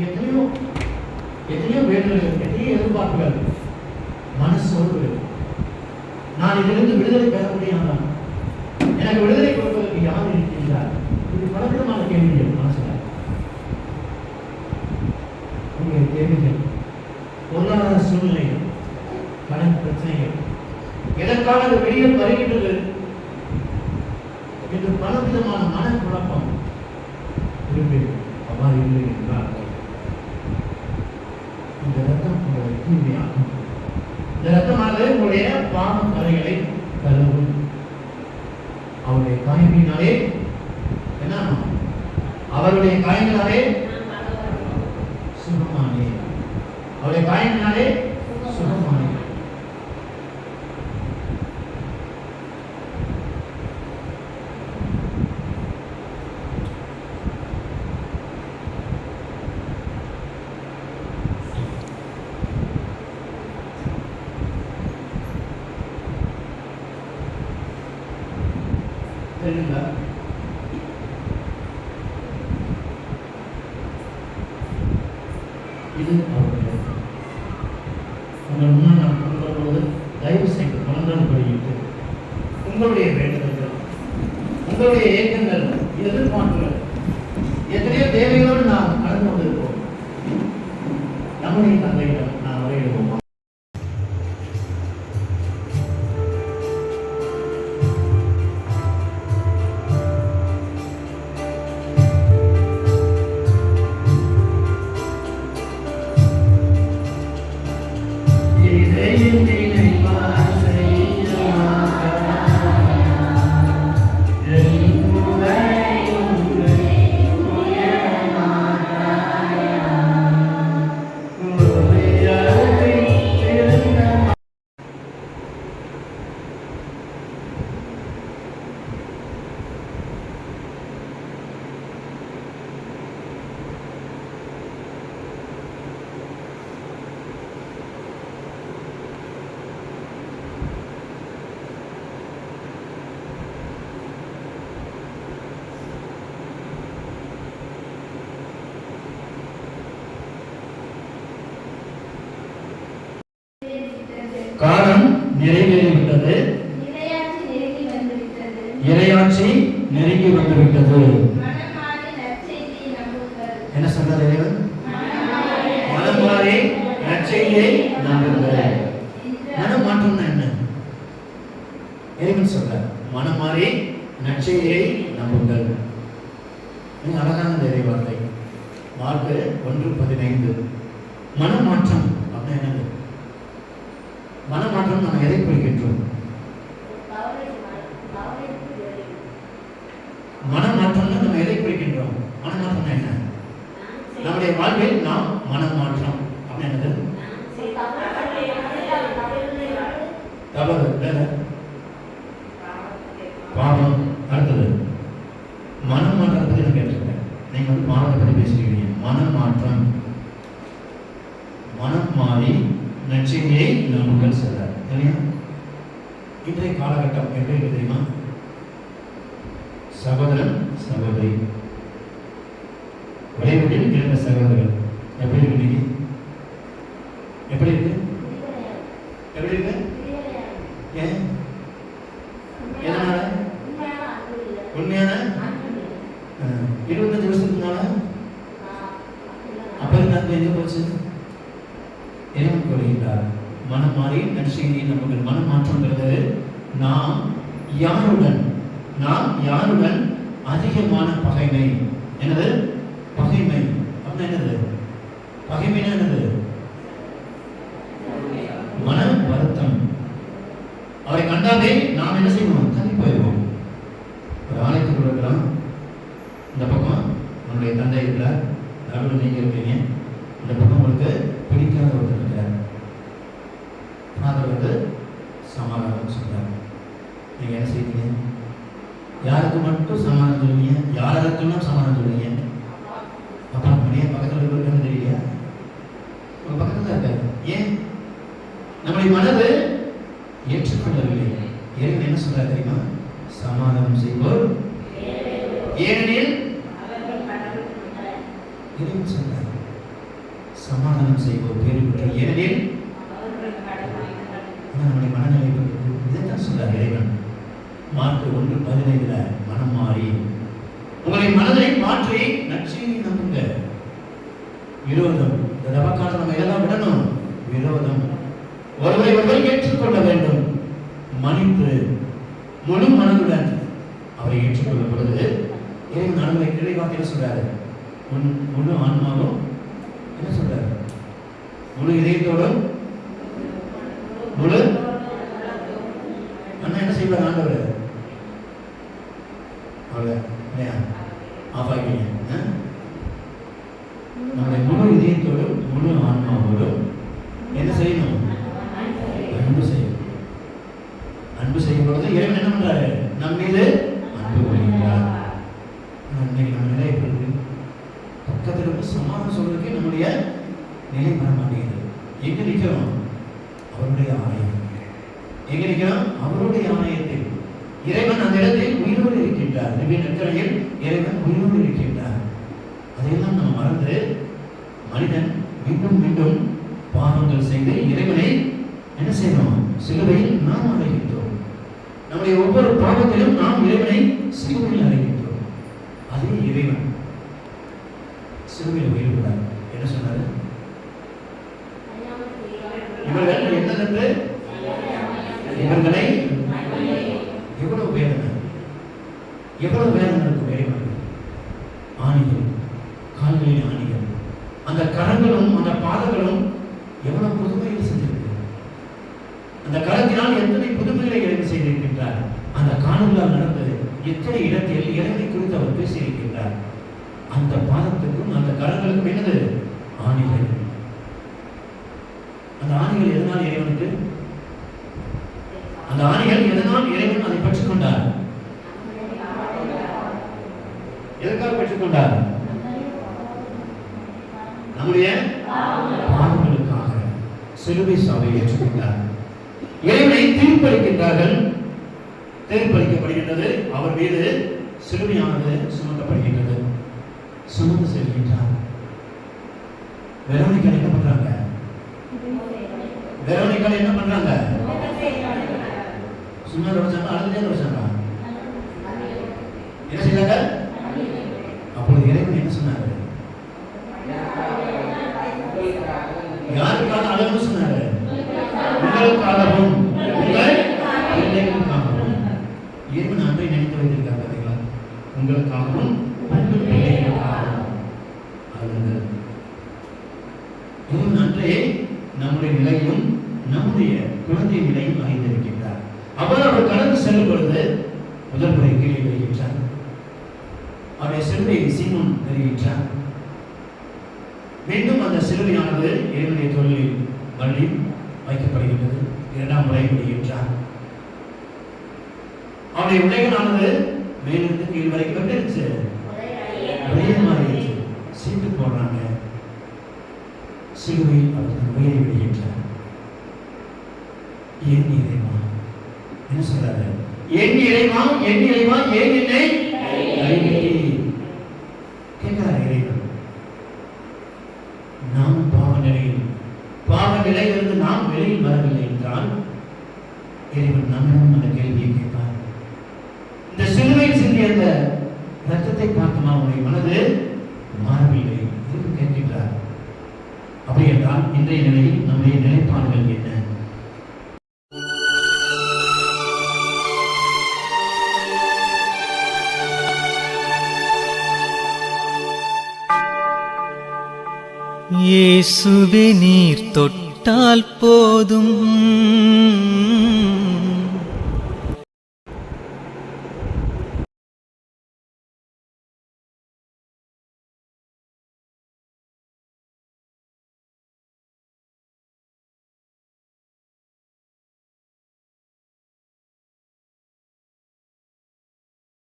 எத்தனையோ எத்தனையோ வேண்டுதல்கள் எத்தனையோ எதிர்பார்ப்புகள் மனசோர்வு நான் இதிலிருந்து விடுதலை பெற முடியாமல் எனக்கு விடுதலை கொடுப்பதற்கு யார் இருக்கின்றார் இது பலவிதமான கேள்விகள் மனசுல உங்களுடைய கேள்விகள் பொருளாதார சூழ்நிலைகள் கடன் பிரச்சனைகள் எதற்காக அது வெளியே வருகின்றது என்று பலவிதமான மனக்குழப்பம் திரும்பி அவ்வாறு இல்லை என்றால் இந்த ரத்தம் உங்களை தூய்மையாகும் இந்த ரத்தமானது உங்களுடைய பாவம் கரைகளை கழுவும் அவருடைய காயங்களினாலே என்ன? அவருடைய காயங்களாலே சுகமானே. அவருடைய காயங்களினாலே சுகமானே தெரியுங்களா இது அவருடைய உங்கள் முன்னால் நான் கொண்டு தயவு செய்து மனதால் படியிட்டு உங்களுடைய வேண்டுதல்கள் உங்களுடைய ஏக்கங்கள் எதிர்பார்ப்புகள் எத்தனையோ தேவையோடு நாம் கடந்து கொண்டிருப்போம். நம்முடைய தந்தையிடம் They didn't need anybody. காலம் நிறைவேறிவிட்டது. இரையாட்சி நெருங்கி வந்துவிட்டது. என்ன சொல்றார் இறைவன்? மனம் மாறி நற்செய்தியை நம்புங்கள். மனம் மாற்றம்னா என்ன? இறைவன் சொல்றார் மனம் மாறி நற்செய்தியை நம்புங்கள். அழகான இந்த இறைவார்த்தை மார்க்கு ஒன்று பதினைந்து. மனமாற்றம். அப்படின்னா என்னது மாற்றம் நம்ம எதை குறிக்கின்றோம்? மனமாற்றம் நம்ம எதை குறிக்கின்றோம்? மனமாற்றம் என்ன? நம்முடைய வாழ்வில் நாம் மனமாற்றம். அப்படின்னு தவறு. வேற? பாவம். அடுத்தது. மனம் மாற்றத்தை நான் கேட்டிருக்கேன். நீங்கள் வந்து பாவத்தை பத்தி பேசுறீங்க மாற்றம் மனம் மாறி நற்செய்தியை நம்புங்கள் சொல்றார் இல்லையா இன்றைய காலகட்டம் எப்படி இருக்கு தெரியுமா? சகோதரன் சகோதரி. ஒரே வீட்டில் இரண்டு சகோதரர்கள். எப்படி இருக்கு இன்னைக்கு? எப்படி இருக்கு? எப்படி இருக்கு? ஏன்? எதனால? உண்மையான? அஹ், இருபத்தஞ்சு வருஷத்துக்கு முன்னால அப்ப இருந்த எங்க போச்சு? இறைவன் மனம் மாறி நற்செய்தி நமக்கு மனம் மாற்றங்கிறது நாம் யாருடன் நாம் யாருடன் அதிகமான பகைமை? என்னது? பகைமை. அப்படின்னா என்னது? பகைமைனா என்னது? மன வருத்தம் அவரை கண்டாலே நாம் என்ன செய்வோம்? தள்ளி போயிடுவோம் ஒரு ஆலயத்துக்குள்ள இருக்கலாம். இந்த பக்கம் உன்னுடைய தந்தை இருக்கிறார். நடுவில் நீங்க இருக்கீங்க. இந்த பக்கம் உங்களுக்கு பிடிக்காத ஒருத்தர் இருக்கிறார் ஃபாதர் வந்து சமாதானம் சொல்றார் நீங்கள் என்ன செய்வீங்க யாருக்கு மட்டும் சமாதானம் சொல்லுவீங்க? யாருக்குன்னா சமாதானம் சொல்லுவீங்க? அப்பா ஏன் பக்கத்தில் இருக்கிறது தெரியலையா உங்கள் பக்கத்தில் இருக்காரு. ஏன்? நம்முடைய மனது ஏற்றுக்கொள்ளவில்லை. இறைவன் என்ன சொல்றாரு தெரியுமா? சமாதானம் செய்வோர் ஏனெனில் இறைவன் சொல்றார் சமாதானம் செய்வோர் பேரு பெற்ற ஏனெனில் நம்முடைய மனநிலை இதை இதைத்தான் சொல்றார் இறைவன். மார்க் ஒன்று பதினைந்துல மனம் மாறி உங்களை மனதை மாற்றி நற்செய்தி நம்புங்க. விரோதம். இந்த தவக்காலத்தில் நம்ம இதெல்லாம் விடணும்? விரோதம். ஒருவரை ஒருவர் ஏற்றுக்கொள்ள வேண்டும். மன்னிப்பு. முழு மனதுடன் அவரை ஏற்றுக்கொள்ளும் பொழுது இறைவன் கிளை வார்த்தையில சொல்றாரு. உன் முழு ஆன்மாவும் என்ன சொல்றாரு? முழு இதயத்தோடும் முழு அண்ணா என்ன செய்வார்? ஆண்டவர். அவ்வளோ இல்லையா? ஆஃப் ஆகிங்க நம்முடைய முழு இதயத்தோடும் முழு ஆன்மாவோடும் என்ன செய்யணும்? அன்பு செய்யணும். அன்பு செய்யும் பொழுது இறைவன் என்ன நம் மீது அன்பு கொள்கிறார் இன்னைக்கு நம்ம நிலை எப்படி இருக்கு? பக்கத்துல இருந்து சமாதானம் சொல்றதுக்கே நம்முடைய நிலை வர மாட்டேங்குது. எங்க நிற்கிறோம்? அவருடைய ஆலயம் எங்க நிற்கிறோம்? அவருடைய ஆலயத்தில். இறைவன் அந்த இடத்தில் உயிரோடு இருக்கின்றார். நிலை நற்கரையில் இறைவன் உயிரோடு இருக்கின்றார். அதையெல்லாம் நம்ம மறந்து மனிதன் மீண்டும் மீண்டும் பாவங்கள் செய்து இறைவனை என்ன செய்யணும் சிலுவையில் நாம் அடைகின்றோம். நம்முடைய ஒவ்வொரு பாவத்திலும் நாம் இறைவனை சிலுவையில் அடைகின்றோம். அதே இறைவன் சிலுவையில் உயிர்விடார் என்ன சொன்னாரு? இவர்கள் என்னதென்று இவர்களை எவ்வளவு வேதனை எவ்வளவு வேதனை இருக்கும் இறைவன் ஆணிகள் கால்களின் ஆணிகள். அந்த கரங்களும் அந்த பாதங்களும் எவ்வளவு புதுமைகள் செஞ்சிருக்கு அந்த கரத்தினால் எத்தனை புதுமைகளை இறைவன் செய்திருக்கின்றார்? அந்த காணொலியால் நடந்தது எத்தனை இடத்தில் இறைவனை குறித்து அவர் பேசியிருக்கின்றார்? அந்த பாதத்துக்கும் அந்த கரங்களுக்கும் என்னது? ஆணிகள். அந்த ஆணிகள் எதனால் இறைவனுக்கு? அந்த ஆணிகள் எதனால் இறைவன் அதை பற்றி கொண்டார்? எதுக்காக பெற்றுக்கொண்டார்? நம்முடைய பாவங்களுக்காக சிலுவை சாவை ஏற்றுக்கொண்டார். இறைவனை தீர்ப்பளிக்கின்றார்கள். தீர்ப்பளிக்கப்படுகின்றது. அவர் மீது சிலுவையானது சுமத்தப்படுகின்றது. சுமந்து செல்கின்றார். வெரோனிக்கல் என்ன பண்றாங்க? வெரோனிக்கல் என்ன பண்றாங்க? சும்மா வச்சாங்க அழுதுட்டே வச்சாங்க என்ன செய்தாங்க அப்பொழுது இறைவன் என்ன சொன்னாரு யாருக்காக அழகு சொன்னாரு? உங்களுக்காகவும். பிள்ளைகளுக்காகவும். இறைவன் அன்பை நினைத்து வைத்திருக்காங்க பார்த்தீங்களா உங்களுக்காகவும் உங்கள் பிள்ளைகளுக்காகவும். இறைவன் அன்றே நம்முடைய நிலையும் நம்முடைய குழந்தை நிலையும் அறிந்திருக்கின்றார் அவர் அவர் கடந்து செல்லும் பொழுது முதல் முறை கீழே வருகின்றார் அவருடைய சிலுவை சீமோன் வருகின்றார் மீண்டும் அந்த சிலுவையானது இறைவனுடைய தொழிலில் மறுபடியும் வைக்கப்படுகின்றது. இரண்டாம் முறை முடிகின்றார். அவருடைய உடைகளானது மேலிருந்து கீழ் வரைக்கும் எப்படி இருந்துச்சு? ஒரே மாதிரி சீட்டு போடுறாங்க. சிலுவையில் அவர் உயிரை விடுகின்றார். என் இறைவா என்ன சொல்றாரு? என் இறைவா என் இறைவா ஏன் என்னை கைவிட்டீர்? கேட்கிறார் இறைவன் நாம் பாவ நிலையில் பாவ நிலையிலிருந்து நாம் வெளியில் வரவில்லை என்றால் இறைவன் நம்மிடம் அந்த கேள்வியை கேட்பார். இந்த சிலுவையில் சிந்திய அந்த ரத்தத்தை பார்த்து உடைய மனது மாறவில்லை என்று கேட்கின்றார். அப்படி என்றால் இன்றைய நிலையில் நம்முடைய நிலைப்பாடுகள் என்ன? இயேசுவே நீர் தொட்டு തൊട്ടാൽ പോതും.